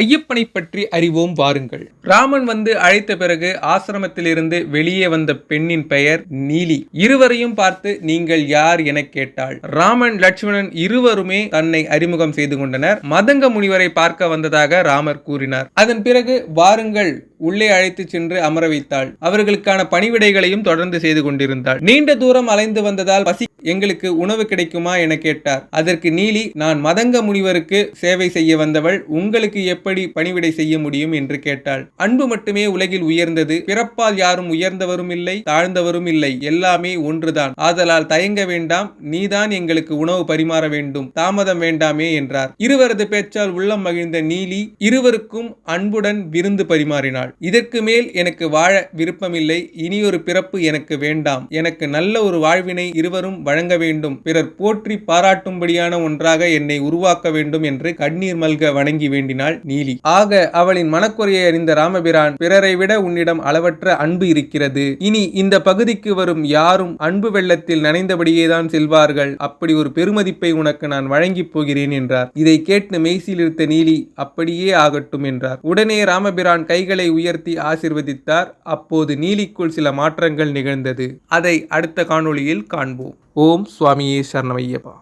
ஐயப்பனை பற்றி அறிவோம் வாருங்கள். ராமன் வந்து அழைத்த பிறகு ஆசிரமத்திலிருந்து வெளியே வந்த பெண்ணின் பெயர் நீலி. இருவரையும் பார்த்து நீங்கள் யார் என கேட்டாள். ராமன் லட்சுமணன் இருவருமே தன்னை அறிமுகம் செய்து கொண்டனர். மதங்க முனிவரை பார்க்க வந்ததாக ராமர் கூறினார். அதன் பிறகு வாருங்கள் உள்ளே அழைத்து சென்று அமர வைத்தாள். அவர்களுக்கான பணிவிடைகளையும் தொடர்ந்து செய்து கொண்டிருந்தாள். நீண்ட தூரம் அலைந்து வந்ததால் பசி எங்களுக்கு உணவு கிடைக்குமா என கேட்டார். அதற்கு நீலி நான் மதங்க முனிவருக்கு சேவை செய்ய வந்தவள் உங்களுக்கு எப்படி பணிவிடை செய்ய முடியும் என்று கேட்டாள். அன்பு மட்டுமே உலகில் உயர்ந்தது. பிறப்பால் யாரும் உயர்ந்தவரும் இல்லை தாழ்ந்தவரும் இல்லை. எல்லாமே ஒன்றுதான். ஆதலால் தயங்க வேண்டாம். நீதான் எங்களுக்கு உணவு பரிமாற வேண்டும். தாமதம் வேண்டாமே என்றார். இருவரது பேச்சால் உள்ளம் மகிழ்ந்த நீலி இருவருக்கும் அன்புடன் விருந்து பரிமாறினாள். இதற்கு மேல் எனக்கு வாழ விருப்பமில்லை இனியொரு பிறப்பு எனக்கு வேண்டாம். எனக்கு நல்ல ஒரு வாழ்வினை இருவரும் வழங்க வேண்டும். பிறர் போற்றி பாராட்டும்படியான ஒன்றாக என்னை உருவாக்க வேண்டும் என்று கண்ணீர் மல்க வணங்கி வேண்டினாள் நீலி. ஆக அவளின் மனக்குறையை அறிந்த ராமபிரான் பிறரை விட உன்னிடம் அளவற்ற அன்பு இருக்கிறது. இனி இந்த பகுதிக்கு வரும் யாரும் அன்பு வெள்ளத்தில் நனைந்தபடியேதான் செல்வார்கள். அப்படி ஒரு பெருமதிப்பை உனக்கு நான் வழங்கிப் போகிறேன் என்றார். இதை கேட்டு மெய்சிலிருத்த நீலி அப்படியே ஆகட்டும் என்றார். உடனே ராமபிரான் கைகளை உயர்த்தி ஆசிர்வதித்தார். அப்போது நீலிக்குள் சில மாற்றங்கள் நிகழ்ந்தது. அதை அடுத்த காணொளியில் காண்போம். ஓம் சுவாமியே சரணமையப்பா